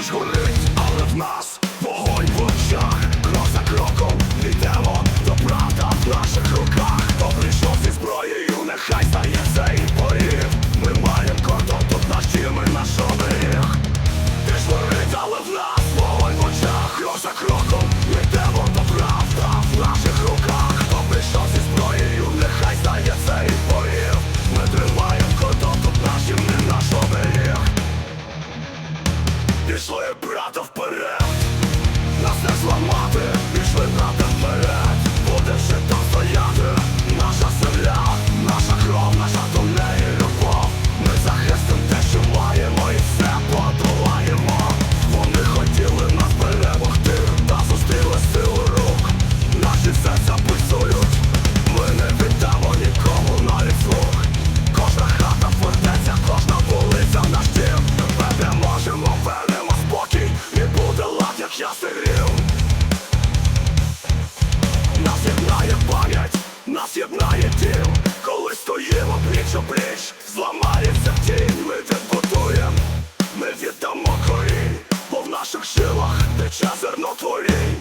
He's gonna all of my з'єднає тіл, коли стоїмо пліч о пліч, зламається тінь, ми дебутуєм, ми віддамо корінь, бо в наших жилах тече зерно творінь